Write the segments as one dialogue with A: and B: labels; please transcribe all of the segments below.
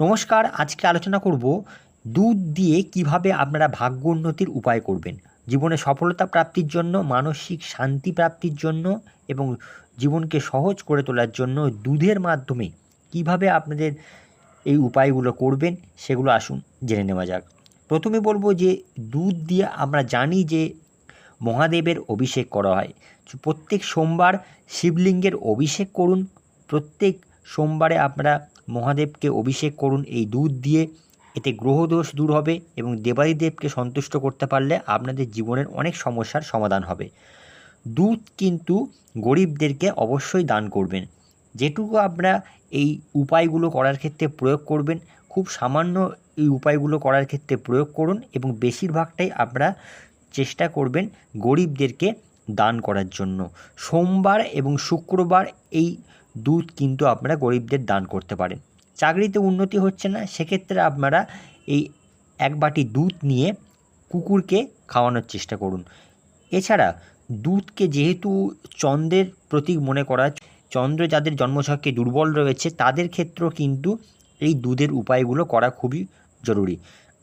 A: নমস্কার, আজকে আলোচনা করব দুধ দিয়ে কীভাবে আপনারা ভাগ্য উন্নতির উপায় করবেন। জীবনে সফলতা প্রাপ্তির জন্য, মানসিক শান্তি প্রাপ্তির জন্য এবং জীবনকে সহজ করে তোলার জন্য দুধের মাধ্যমে কীভাবে আপনাদের এই উপায়গুলো করবেন সেগুলো আসুন জেনে নেওয়া যাক। প্রথমে বলব যে দুধ দিয়ে আমরা জানি যে মহাদেবের অভিষেক করা হয়। প্রত্যেক সোমবার শিবলিঙ্গের অভিষেক করুন। প্রত্যেক সোমবারে আপনারা মহাদেবকে অভিষেক করুন এই দুধ দিয়ে। এতে গ্রহদোষ দূর হবে এবং দেবাদিদেবকে সন্তুষ্ট করতে পারলে আপনাদের জীবনের অনেক সমস্যার সমাধান হবে। দুধ কিন্তু গরিবদেরকে অবশ্যই দান করবেন। যেটুকু আপনারা এই উপায়গুলো করার ক্ষেত্রে প্রয়োগ করবেন, খুব সামান্য এই উপায়গুলো করার ক্ষেত্রে প্রয়োগ করুন এবং বেশিরভাগটাই আপনারা চেষ্টা করবেন গরিবদেরকে দান করার জন্য। সোমবার এবং শুক্রবার এই দুধ কিন্তু আপনারা গরিবদের দান করতে পারেন। চাকরিতে উন্নতি হচ্ছে না, সেক্ষেত্রে আপনারা এই এক বাটি দুধ নিয়ে কুকুরকে খাওয়ানোর চেষ্টা করুন। এছাড়া দুধকে যেহেতু চন্দ্রের প্রতীক মনে করা চন্দ্র যাদের জন্মছকে দুর্বল রয়েছে, তাদের ক্ষেত্রেও কিন্তু এই দুধের উপায়গুলো করা খুবই জরুরি।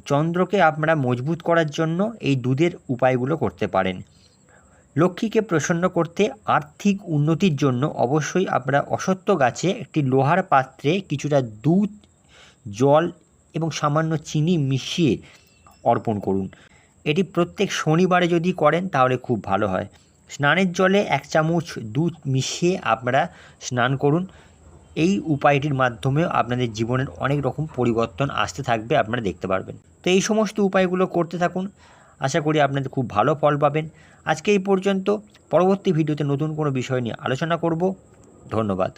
A: চন্দ্রকে আপনারা মজবুত করার জন্য এই দুধের উপায়গুলো করতে পারেন। লক্ষ্মীকে প্রসন্ন করতে আর্থিক উন্নতির জন্য অবশ্যই আপনারা অসত্য গাছে একটি লোহার পাত্রে কিছুটা দুধ, জল এবং সামান্য চিনি মিশিয়ে অর্পণ করুন। এটি প্রত্যেক শনিবারে যদি করেন তাহলে খুব ভালো হয়। স্নানের জলে এক চামচ দুধ মিশিয়ে আপনারা স্নান করুন। এই উপায়টির মাধ্যমেও আপনাদের জীবনের অনেক রকম পরিবর্তন আসতে থাকবে, আপনারা দেখতে পারবেন। তো এই সমস্ত উপায়গুলো করতে থাকুন। আশা করি আপনাদের খুব ভালো ফল পাবেন। আজকে এই পর্যন্ত। পরবর্তী ভিডিওতে নতুন কোনো বিষয় নিয়ে আলোচনা করব। ধন্যবাদ।